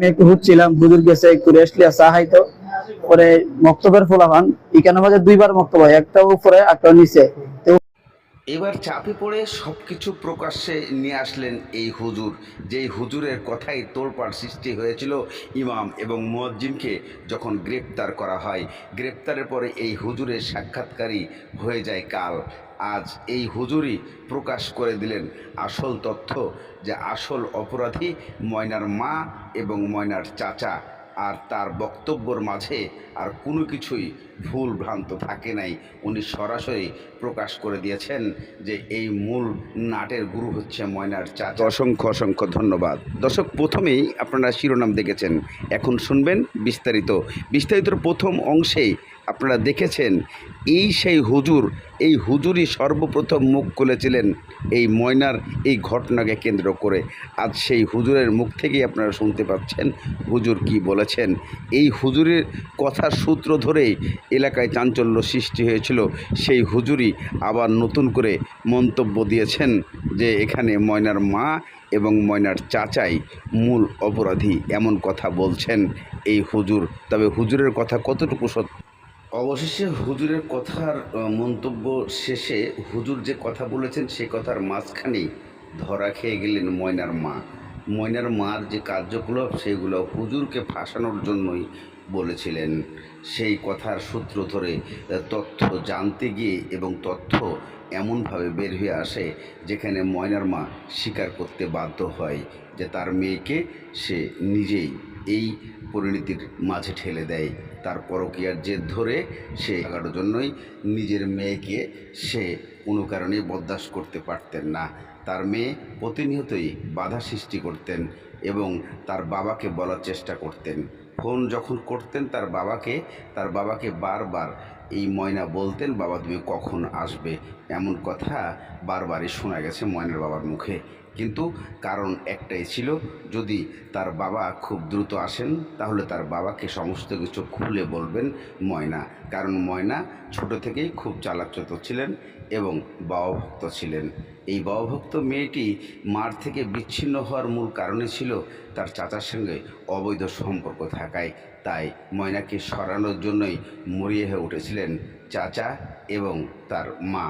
আমি একটু হুচ্ছিলাম হুজুর গেছে, একটু রেস্ট লিয়া চা খাইতো। পরে মক্তবের ফোলাফান এখানে মাঝে দুইবার মক্তব হয় একটা উপরে একটা নিচে। এবার চাপে পড়ে সব কিছু প্রকাশ্যে নিয়ে আসলেন এই হুজুর। যেই হুজুরের কথাই তোলপাড় সৃষ্টি হয়েছিল ইমাম এবং মুয়াজ্জিনকে যখন গ্রেপ্তার করা হয়, গ্রেপ্তারের পরে এই হুজুরের সাক্ষাৎকারী হয়ে যায় কাল। আজ এই হুজুরই প্রকাশ করে দিলেন আসল তথ্য যে আসল অপরাধী ময়নার মা এবং ময়নার চাচা আর তার বক্তব্যর মাঝে আর কোনো কিছুই ভুল ভ্রান্ত থাকে নাই। উনি সরাসরি প্রকাশ করে দিয়েছেন যে এই মূল নাটের গুরু হচ্ছে ময়নার চাচা। অসংখ্য অসংখ্য ধন্যবাদ। দর্শক, প্রথমেই আপনারা শিরোনাম দেখেছেন। এখন শুনবেন বিস্তারিত। বিস্তারিতর প্রথম অংশেই আপনারা দেখেছেন, এই সেই হুজুর, এই হুজুরই সর্বপ্রথম মুখ খুলেছিলেন এই ময়নার এই ঘটনাকে কেন্দ্র করে। আজ সেই হুজুরের মুখ থেকেই আপনারা শুনতে পাচ্ছেন হুজুর কি বলেছেন। এই হুজুরের কথার সূত্র ধরেই এলাকায় চাঞ্চল্য সৃষ্টি হয়েছিল। সেই হুজুরই আবার নতুন করে মন্তব্য দিয়েছেন যে এখানে ময়নার মা এবং ময়নার চাচাই মূল অপরাধী এমন কথা বলছেন এই হুজুর। তবে হুজুরের কথা কতটুকু সত্য? অবশেষে হুজুরের কথার মন্তব্য শেষে হুজুর যে কথা বলেছেন সেই কথার মাঝখানেই ধরা খেয়ে গেলেন ময়নার মা। ময়নার মার যে কার্যকলাপ, সেগুলো হুজুরকে ফাঁসানোর জন্যই বলেছিলেন। সেই কথার সূত্র ধরে তথ্য জানতে গিয়ে এবং তথ্য এমনভাবে বের হয়ে আসে, যেখানে ময়নার মা স্বীকার করতে বাধ্য হয় যে তার মেয়েকে সে নিজেই এই পরিণতির মাঝে ঠেলে দেয়। তার পরকীয়ার জেদ ধরে সে লাগার জন্যই নিজের মেয়েকে সে কোনো কারণে বরদাস্ত করতে পারতেন না। তার মেয়ে প্রতিনিয়তই বাধা সৃষ্টি করতেন এবং তার বাবাকে বলার চেষ্টা করতেন। ফোন যখন করতেন তার বাবাকে তার বাবাকে বারবার এই ময়না বলতেন, বাবা, তুমি কখন আসবে? এমন কথা বারবারই শোনা গেছে ময়নার বাবার মুখে। কিন্তু কারণ একটাই ছিল, যদি তার বাবা খুব দ্রুত আসেন, তাহলে তার বাবাকে সমস্ত কিছু খুলে বলবেন ময়না। কারণ ময়না ছোট থেকেই খুব চালাকচত ছিলেন এবং বাবাভক্ত ছিলেন। এই বাবাভক্ত মেয়েটি মার থেকে বিচ্ছিন্ন হওয়ার মূল কারণে ছিল তার চাচার সঙ্গে অবৈধ সম্পর্ক থাকায়। তাই ময়নাকে সরানোর জন্যই মরিয়ে হয়ে উঠেছিলেন চাচা এবং তার মা।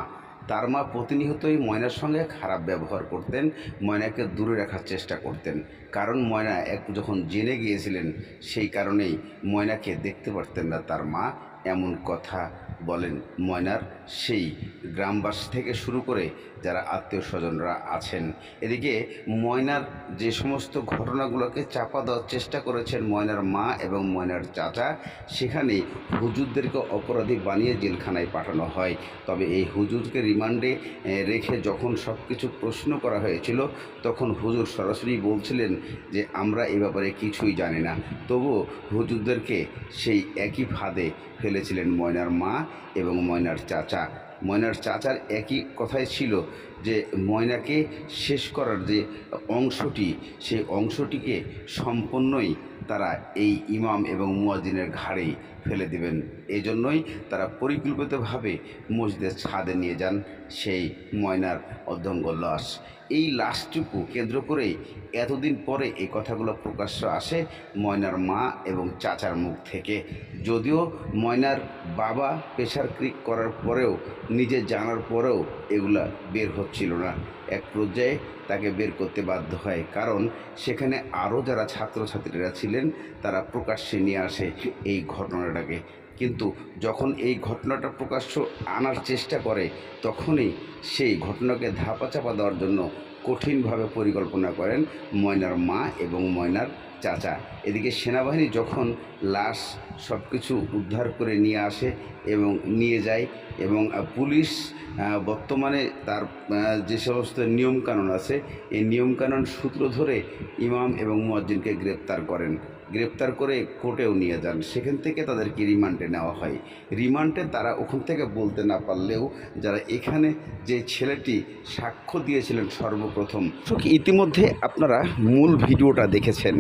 তার মা প্রতিনিয়তই ময়নার সঙ্গে খারাপ ব্যবহার করতেন, ময়নাকে দূরে রাখার চেষ্টা করতেন। কারণ ময়না এক যখন জেনে গিয়েছিলেন, সেই কারণেই ময়নাকে দেখতে পারতেন না তার মা। এমন কথা বলেন, ময়নার সেই গ্রামবাসী থেকে শুরু করে যারা আত্মীয় স্বজনরা আছেন। এদিকে ময়নার যে সমস্ত ঘটনাগুলোকে চাপা দেওয়ার চেষ্টা করেছেন ময়নার মা এবং ময়নার চাচা সেখানে হুজুরদেরকে অপরাধী বানিয়ে জেলখানায় পাঠানো হয়। তবে এই হুজুরকে রিমান্ডে রেখে যখন সব কিছু প্রশ্ন করা হয়েছিল, তখন হুজুর সরাসরি বলছিলেন যে, আমরা এ ব্যাপারে কিছুই জানি না। তবু হুজুরদেরকে সেই একই ফাঁদে ফেলেছিলেন ময়নার মা। এবং ময়নার চাচা। ময়নার চাচার একই কথাই ছিল যে ময়নাকে শেষ করার যে অংশটি, সেই অংশটিকে সম্পূর্ণই তারা এই ইমাম এবং মুয়াজিনের ঘাড়েই ফেলে দিবেন। এই জন্যই তারা পরিকল্পিতভাবে মসজিদের ছাদে নিয়ে যান সেই ময়নার অধ্যঙ্গ লাশ। এই লাশটুকু কেন্দ্র করেই এতদিন পরে এই কথাগুলো প্রকাশ্য আসে ময়নার মা এবং চাচার মুখ থেকে। যদিও ময়নার বাবা প্রেশার ক্রিক করার পরেও, নিজে জানার পরেও এগুলা বের হচ্ছিল না। এক পর্যায়ে তাকে বের করতে বাধ্য হয়। কারণ সেখানে আরও যারা ছাত্রছাত্রীরা ছিলেন তারা প্রকাশ্যে নিয়ে আসে এই ঘটনাটাকে। কিন্তু যখন এই ঘটনাটা প্রকাশ্য আনার চেষ্টা করে, তখনই সেই ঘটনাকে ধাপাচাপা দেওয়ার জন্য কঠিনভাবে পরিকল্পনা করেন ময়নার মা এবং ময়নার চাচা। এদিকে সেনাবাহিনী যখন লাশ সব কিছু উদ্ধার করে নিয়ে আসে এবং নিয়ে যায় এবং পুলিশ বর্তমানে তার যে সমস্ত নিয়মকানুন আছে, এই নিয়মকানুন সূত্র ধরে ইমাম এবং মুয়াজ্জিনকে গ্রেপ্তার করেন। গ্রেপ্তার করে কোর্টেও নিয়ে যান। সেখান থেকে তাদেরকে রিমান্ডে নেওয়া হয়। রিমান্ডে তারা ওখান থেকে বলতে না পারলেও যারা এখানে যে ছেলেটি সাক্ষ্য দিয়েছিলেন সর্বপ্রথম। ইতিমধ্যে আপনারা মূল ভিডিওটা দেখেছেন?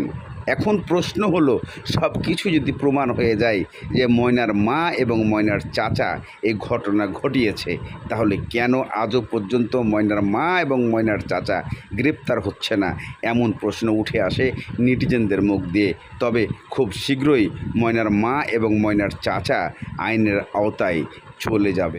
এখন প্রশ্ন হলো সব কিছু যদি প্রমাণ হয়ে যায় যে ময়নার মা এবং ময়নার চাচা এই ঘটনা ঘটিয়েছে, তাহলে কেন আজও পর্যন্ত ময়নার মা এবং ময়নার চাচা গ্রেপ্তার হচ্ছে না? এমন প্রশ্ন উঠে আসে নেটিজেনদের মুখ দিয়ে। তবে খুব শীঘ্রই ময়নার মা এবং ময়নার চাচা আইনের আওতায় চলে যাবে।